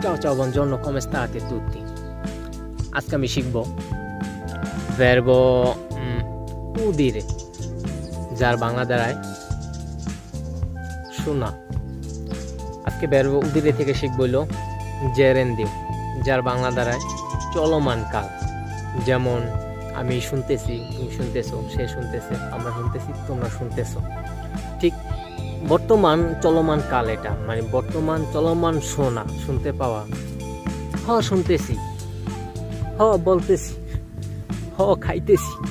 Ciao ciao, buongiorno, come state tutti? আজকে আমি শিখব verbo mm, udire যার বাংলা দাঁড়ায় শোনা আজকে verbo udire থেকে শিখব হলো জেরেন্দিও যার বাংলা দাঁড়ায় চলমান কাল যেমন আমি শুনতেছি তুমি শুনতেছো সে শুনতেছে আমরা শুনতেছি তোমরা শুনতেছো ঠিক বর্তমান চলমান কাল এটা। মানে বর্তমান চলমান শোনা শুনতে পাওয়া। হ, শুনতেছি। হ, বলতেছি। হ, খাইতেছি।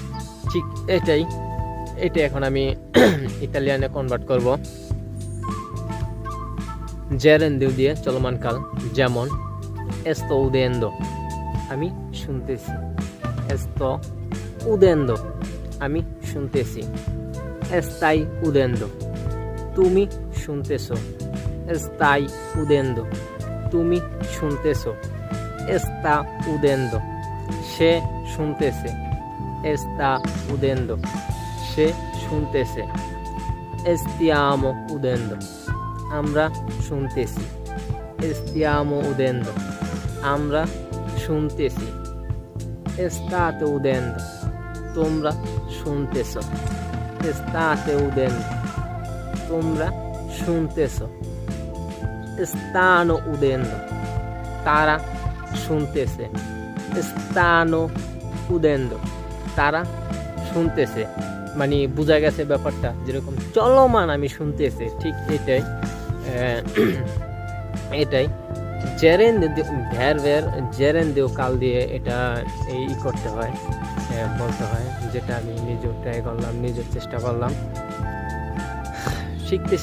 ঠিক এটাই। এটা এখন আমি ইতালিয়ানে কনভার্ট করব। জেরেন্দিও দিয়ে চলমান কাল, যেমন, এস্তো উদেন্দো। আমি শুনতেছি। এস্তো উদেন্দো। আমি শুনতেছি। এস্তাই উদেন্দো। তুমি শুনতেছো। এস্তাই উদেন্দো তুমি শুনতেছো। এস্তা উদেন্দো সে শুনতেছে। এস্তা উদেন্দো সে শুনতেছে। এস্তিয়াম উদেন্দো আমরা শুনতেছি। এস্তিয়ামো উদেন্দো আমরা শুনতেছি। এস্তাতে উদেন্দো তোমরা শুনতেছো। এস্তাতে উদেন্দো তোমরা শুনতেছো। স্থানো উদেন্দ তারা শুনতেছে। স্থানো উদেন্দ তারা শুনতেছে। মানে বোঝা গেছে ব্যাপারটা, যেরকম চলমান আমি শুনতেছে, ঠিক এটাই। এটাই। জেরেন ভ্যার ভ্যার জেরেন দেও কাল দিয়ে এটা এই করতে হয় বলতে হয়, যেটা আমি নিজেও ট্রাই করলাম, নিজের চেষ্টা করলাম। শিখতে